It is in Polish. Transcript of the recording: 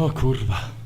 O kurwa.